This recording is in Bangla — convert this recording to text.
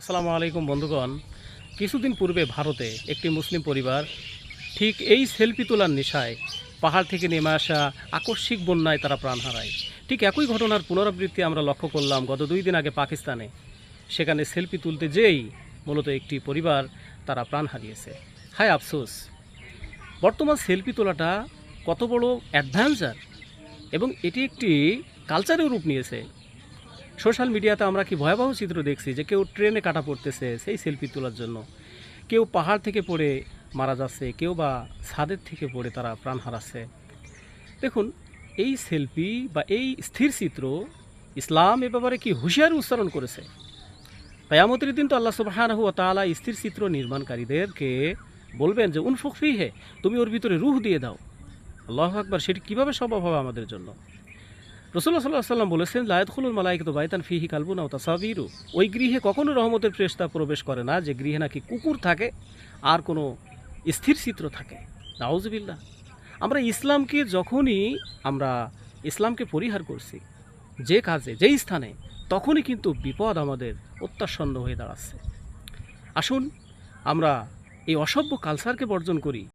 আসসালামু আলাইকুম বন্ধুগণ। কিছুদিন পূর্বে ভারতে একটি মুসলিম পরিবার ঠিক এই সেলফি তোলার নেশায় পাহাড় থেকে নেমে আসা আকস্মিক বন্যায় তারা প্রাণ হারায়। ঠিক একই ঘটনার পুনরাবৃত্তি আমরা লক্ষ্য করলাম গত দুই দিন আগে পাকিস্তানে। সেখানে সেলফি তুলতে যেই মূলত একটি পরিবার তারা প্রাণ হারিয়েছে। হায় আফসোস, বর্তমান সেলফি তোলাটা কত বড় অ্যাডভেঞ্চার এবং এটি একটি কালচারের রূপ নিয়েছে। সোশ্যাল মিডিয়াতে আমরা কি ভয়াবহ চিত্র দেখছি যে কেউ ট্রেনে কাটা পড়তেছে সেই সেলফি তোলার জন্য? কেউ পাহাড় থেকে পড়ে মারা যাচ্ছে, কেউ বা ছাদের থেকে পড়ে তারা প্রাণ হারাচ্ছে। দেখুন, এই সেলফি বা এই স্থির চিত্র ইসলাম এ ব্যাপারে কি হুঁশিয়ারি উচ্চারণ করেছে? কেয়ামতের দিন তো আল্লাহ সুবহানাহু তাআলা স্থির চিত্র নির্মাণকারীদেরকে বলবেন যে উনফুকফি হে তুমি ওর ভিতরে রুহ দিয়ে দাও। আল্লাহ আকবার, সেটি কীভাবে সম্ভব হবে আমাদের জন্য? রসুল্লাহ সাল্লাহ সাল্লাম বলেছেন লায়তখুলুল মালাইক তো বাইতান ফিহি কালবুনা ও তাসাবিরু। ওই গৃহে কখনো রহমতের প্রেস্তা প্রবেশ করে না, যে গৃহে নাকি কুকুর থাকে আর কোনো স্থির চিত্র থাকে। নাউজবিল্লা আমরা ইসলামকে যখনই, আমরা ইসলামকে পরিহার করছি, যে কাজে, যেই স্থানে, তখনই কিন্তু বিপদ আমাদের অত্যাসন্ন হয়ে দাঁড়াচ্ছে। আসুন, আমরা এই অসভ্য কালচারকে বর্জন করি।